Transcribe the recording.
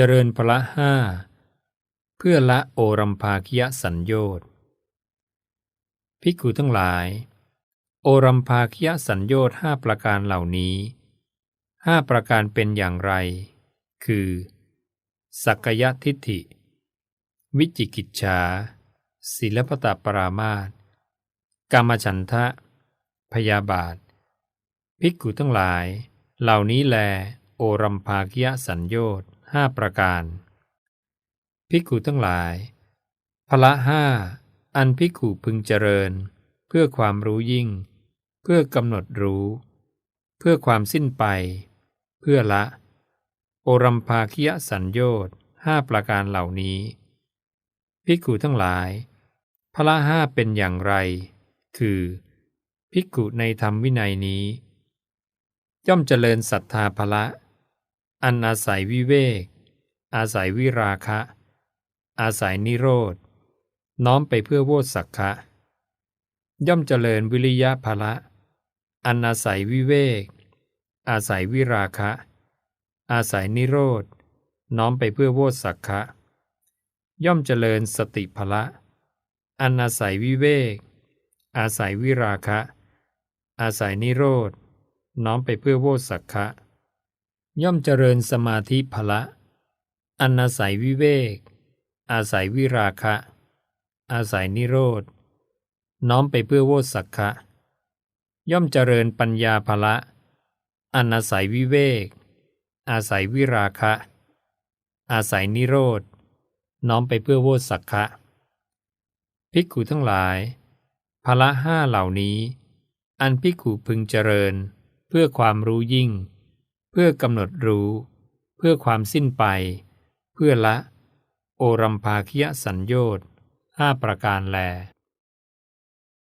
เจริญพละห้าเพื่อละโอรัมภาคิยสัญโยชน์ภิกขุทั้งหลาย โอรัมภาคิยสัญโยชน์ห้าประการเหล่านี้ห้าประการเป็นอย่างไร คือ สักยทิฏฐิ วิจิกิจฉาศิลปตปรามาตกามฉันทะ พยาบาท ภิกขุทั้งหลาย เหล่านี้แล โอรัมภาคิยสัญโยชน์ ห้าประการ ภิกขุทั้งหลาย พละห้าอันภิกขุพึงเจริญ เพื่อความรู้ยิ่ง เพื่อกำหนดรู้ เพื่อความสิ้นไป เพื่อละ โอรัมภาคิยสัญโยชน์ห้าประการเหล่านี้ ภิกขุทั้งหลาย พละห้าเป็นอย่างไร คือ ภิกขุในธรรมวินัยนี้ ย่อมเจริญศรัทธาพละ อันอาศัยวิเวก อาศัยวิราคะ อาศัยนิโรธ น้อมไปเพื่อโวสักคะย่อมเจริญวิริยะภละ อันอาศัยวิเวก อาศัยวิราคะ อาศัยนิโรธ น้อมไปเพื่อโวสักคะย่อมเจริญสติภละ อันอาศัยวิเวก อาศัยวิราคะ อาศัยนิโรธ น้อมไปเพื่อโวสักคะ ย่อมเจริญสมาธิภละ อันอาศัยวิเวก อาศัยวิราคะ อาศัยนิโรธ น้อมไปเพื่อโวสักคะย่อมเจริญปัญญาภละ อันอาศัยวิเวก อาศัยวิราคะ อาศัยนิโรธ น้อมไปเพื่อโวสักคะภิกขุทั้งหลายภละห้าเหล่านี้ อันภิกขุพึงเจริญเพื่อความรู้ยิ่ง พื่อกำหนดรู้ เพื่อความสิ้นไป เพื่อละ โอรัมภาคิยสัญโยชน์ห้าประการแล